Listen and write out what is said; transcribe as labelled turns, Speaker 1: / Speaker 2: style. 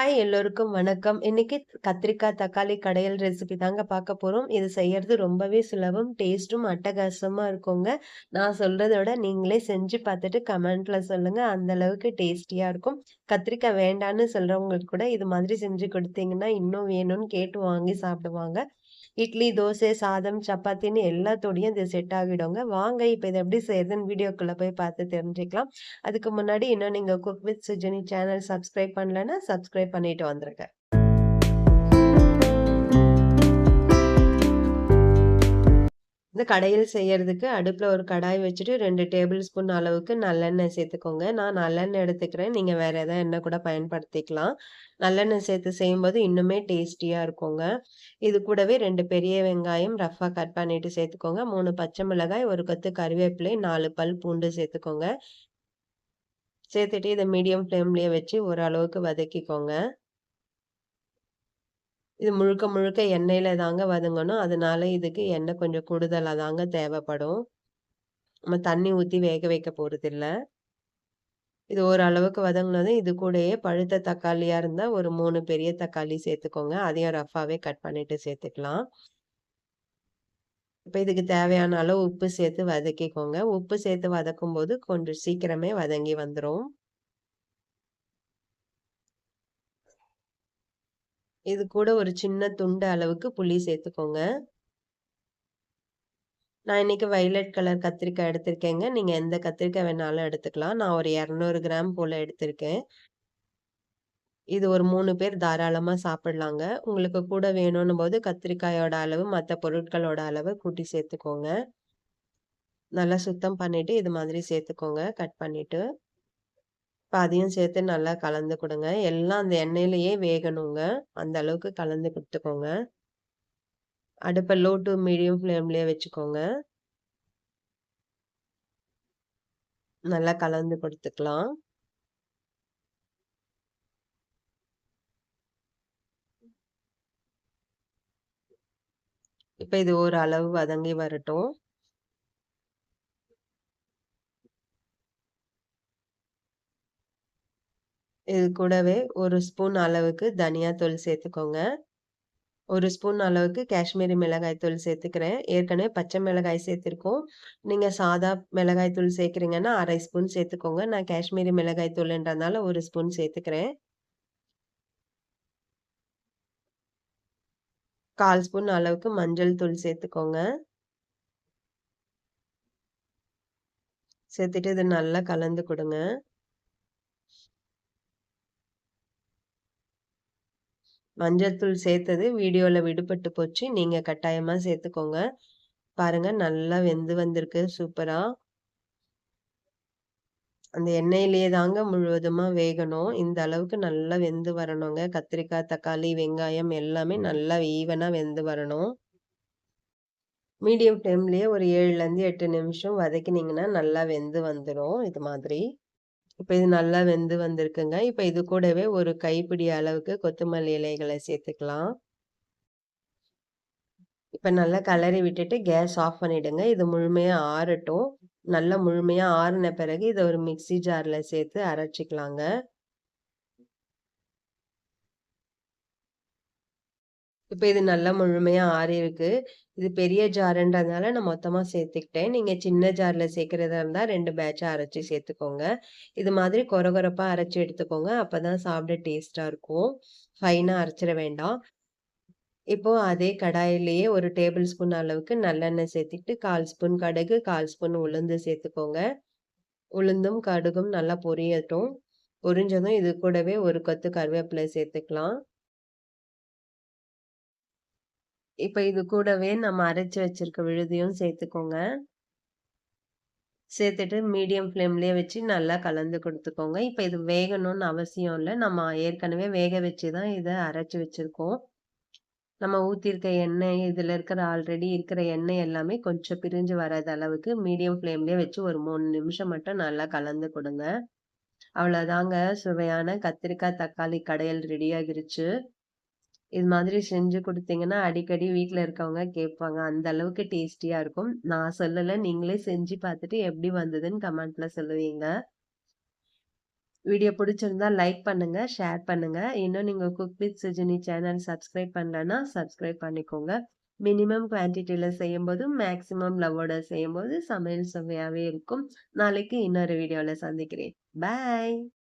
Speaker 1: Hi எல்லோருக்கும் வணக்கம். இன்னைக்கு கத்திரிக்காய், தக்காளி கடையல் ரெசிபி தாங்க பார்க்க போகிறோம் இது செய்யறது ரொம்பவே சுலபம். டேஸ்ட்டும் அட்டகாசமாக இருக்குங்க. நான் சொல்கிறத விட நீங்களே செஞ்சு பார்த்துட்டு கமெண்ட்ல சொல்லுங்கள் அந்த அளவுக்கு டேஸ்டியா இருக்கும். கத்திரிக்காய் வேண்டான்னு சொல்கிறவங்களுக்கு கூட இது மாதிரி செஞ்சு கொடுத்தீங்கன்னா இன்னும் வேணும்னு கேட்டு வாங்கி சாப்பிடுவாங்க. இட்லி, தோசை, சாதம், சப்பாத்தின்னு எல்லாத்தோடையும் இது செட் ஆகிடுங்க. வாங்க இப்போ இதை எப்படி செய்யறதுன்னு வீடியோக்குள்ளே போய் பார்த்து தெரிஞ்சுக்கலாம். அதுக்கு முன்னாடி இன்னும் நீங்கள் cook with Sujini channel subscribe பண்ணலன்னா, சப்ஸ்கிரைப் பண்ணிட்டு வந்துருங்க. இந்த கடையில் செய்யறதுக்கு அடுப்பில் ஒரு கடாய் வச்சுட்டு ரெண்டு டேபிள் ஸ்பூன் அளவுக்கு நல்லெண்ணெய் சேர்த்துக்கோங்க. நான் நல்லெண்ணெய் எடுத்துக்கிறேன். நீங்கள் வேறு எதாவது எண்ணெய் கூட பயன்படுத்திக்கலாம். நல்லெண்ணெய் சேர்த்து செய்யும்போது இன்னுமே டேஸ்டியாக இருக்குங்க. இது கூடவே ரெண்டு பெரிய வெங்காயம் ரஃபாக கட் பண்ணிட்டு சேர்த்துக்கோங்க. மூணு பச்சை மிளகாய், ஒரு கொத்து கருவேப்பிலை நாலு பல் பூண்டு சேர்த்துக்கோங்க. சேர்த்துட்டு இதை மீடியம் ஃப்ளேம்லேயே வச்சு ஓரளவுக்கு வதக்கிக்கோங்க. இது முழுக்க முழுக்க எண்ணெயில் தாங்க வதங்கணும். அதனால இதுக்கு எண்ணெய் கொஞ்சம் கூடுதலாக தாங்க தேவைப்படும். நம்ம தண்ணி ஊற்றி வேக வைக்க போகிறதில்ல இது ஓரளவுக்கு வதங்கினதும் இது கூடயே பழுத்த தக்காளியாக இருந்தால் ஒரு மூணு பெரிய தக்காளி சேர்த்துக்கோங்க. அதையும் ரஃபாகவே கட் பண்ணிவிட்டு சேர்த்துக்கலாம். இப்போ இதுக்கு தேவையான அளவு உப்பு சேர்த்து வதக்கிக்கோங்க. உப்பு சேர்த்து வதக்கும்போது கொஞ்சம் சீக்கிரமே வதங்கி வந்துடும் இது கூட ஒரு சின்ன துண்டு அளவுக்கு புளி சேர்த்துக்கோங்க. நான் இன்னைக்கு வைலட் கலர் கத்திரிக்காய் எடுத்திருக்கேங்க. நீங்கள் எந்த கத்திரிக்காய் வேணாலும் எடுத்துக்கலாம். நான் ஒரு 200 கிராம் போல் எடுத்திருக்கேன். இது ஒரு மூணு பேர் தாராளமாக சாப்பிட்லாங்க உங்களுக்கு கூட வேணும்னும்போது கத்திரிக்காயோட அளவு, மற்ற பொருட்களோட அளவு கூட்டி சேர்த்துக்கோங்க. நல்லா சுத்தம் பண்ணிவிட்டு இது மாதிரி சேர்த்துக்கோங்க. கட் பண்ணிவிட்டு இப்போ அதையும் சேர்த்து நல்லா கலந்து கொடுங்க எல்லாம் அந்த எண்ணெயிலேயே வேகணுங்க. அந்த அளவுக்கு கலந்து கொடுத்துக்கோங்க அடுப்பை லோ டூ மீடியம் ஃப்ளேம்லேயே வச்சுக்கோங்க. நல்லா கலந்து கொடுத்துக்கலாம் இப்போ இது ஒரு அளவு வதங்கி வரட்டும். இது கூடவே ஒரு ஸ்பூன் அளவுக்கு தனியா தூள் சேர்த்துக்கோங்க. ஒரு ஸ்பூன் அளவுக்கு காஷ்மீரி மிளகாய் தூள் சேர்த்துக்கிறேன். ஏற்கனவே பச்சை மிளகாய் சேர்த்துருக்கோம் நீங்கள் சாதா மிளகாய் தூள் சேர்க்குறீங்கன்னா அரை ஸ்பூன் சேர்த்துக்கோங்க. நான் காஷ்மீரி மிளகாய் தூள்ன்றதுனால 1 ஸ்பூன் சேர்த்துக்கிறேன். 1/4 ஸ்பூன் அளவுக்கு மஞ்சள் தூள் சேர்த்துக்கோங்க. சேர்த்துட்டு இது நல்லா கலந்து கொடுங்க மஞ்சள் தூள் சேர்த்தது வீடியோவில் விடுபட்டு போச்சு. நீங்கள் கட்டாயமாக சேர்த்துக்கோங்க. பாருங்க நல்லா வெந்து வந்திருக்கு சூப்பராக அந்த எண்ணெயிலேயே தாங்க முழுவதுமாக வேகணும். இந்த அளவுக்கு நல்லா வெந்து வரணுங்க. கத்திரிக்காய், தக்காளி, வெங்காயம் எல்லாமே நல்லா ஈவனாக வெந்து வரணும். மீடியம் ஃப்ளேம்லேயே ஒரு 7லருந்து 8 நிமிஷம் வதக்கினீங்கன்னா நல்லா வெந்து வந்துடும் இது மாதிரி. இப்போ இது நல்லா வெந்து வந்திருக்குங்க. இப்போ இது கூடவே ஒரு கைப்பிடி அளவுக்கு கொத்தமல்லி இலைகளை சேர்த்துக்கலாம். இப்போ நல்லா கலரி விட்டுட்டு கேஸ் ஆஃப் பண்ணிவிடுங்க இது முழுமையாக ஆறட்டும். நல்லா முழுமையாக ஆறின பிறகு இதை ஒரு மிக்ஸி ஜாரில் சேர்த்து அரைச்சிக்கலாங்க இப்போ இது நல்லா முழுமையாக ஆறியிருக்கு. இது பெரிய ஜாருன்றதுனால நான் மொத்தமாக சேர்த்துக்கிட்டேன். நீங்கள் சின்ன ஜாரில் சேர்க்குறதா இருந்தால் ரெண்டு பேட்சாக அரைச்சி சேர்த்துக்கோங்க. இது மாதிரி கொர கொரப்பா அரைச்சி எடுத்துக்கோங்க. அப்பதான் சாப்பிட டேஸ்ட்டாக இருக்கும். ஃபைனாக அரைச்சிட வேண்டாம். இப்போது அதே கடாயிலேயே ஒரு டேபிள் ஸ்பூன் அளவுக்கு நல்லெண்ணெய் சேர்த்துக்கிட்டு கால் ஸ்பூன் கடுகு, 1/4 ஸ்பூன் உளுந்து சேர்த்துக்கோங்க. உளுந்தும், கடுகும் நல்லா பொரியட்டும். பொரிஞ்சதும் இது கூடவே ஒரு கொத்து கருவேப்பிலை சேர்த்துக்கலாம். இப்போ இது கூடவே நம்ம அரைச்சி வச்சிருக்க விழுதியும் சேர்த்துக்கோங்க. சேர்த்துட்டு மீடியம் ஃப்ளேம்லேயே வச்சு நல்லா கலந்து கொடுத்துக்கோங்க. இப்போ இது வேகணும்னு அவசியம் இல்லை. நம்ம ஏற்கனவே வேக வச்சு தான் இதை அரைச்சி வச்சுருக்கோம். நம்ம ஊற்றிருக்க எண்ணெய், இதில் இருக்கிற ஆல்ரெடி இருக்கிற எண்ணெய் எல்லாமே கொஞ்சம் பிரிஞ்சு வராத அளவுக்கு மீடியம் ஃப்ளேம்லேயே வச்சு ஒரு மூணு நிமிஷம் மட்டும் நல்லா கலந்து கொடுங்க. அவ்வளோதாங்க சுவையான கத்திரிக்காய், தக்காளி கடையல் ரெடி ஆகிருச்சு. இது மாதிரி செஞ்சு கொடுத்தீங்கன்னா அடிக்கடி வீட்டில் இருக்கவங்க கேட்பாங்க. அந்த அளவுக்கு டேஸ்டியாக இருக்கும். நான் சொல்லலை நீங்களே செஞ்சு பார்த்துட்டு எப்படி வந்ததுன்னு கமெண்ட்ல சொல்லுவீங்க. வீடியோ பிடிச்சிருந்தா லைக் பண்ணுங்க, ஷேர் பண்ணுங்க. இன்னும் நீங்க cook with Sujini channel subscribe பண்ணலன்னா, சப்ஸ்கிரைப் பண்ணிக்கோங்க. மினிமம் குவான்டிட்டில செய்யும்போது, மேக்ஸிமம் லவ்வோட செய்யும்போது சமையல் சுவையாகவே இருக்கும். நாளைக்கு இன்னொரு வீடியோல சந்திக்கிறேன். பாய்.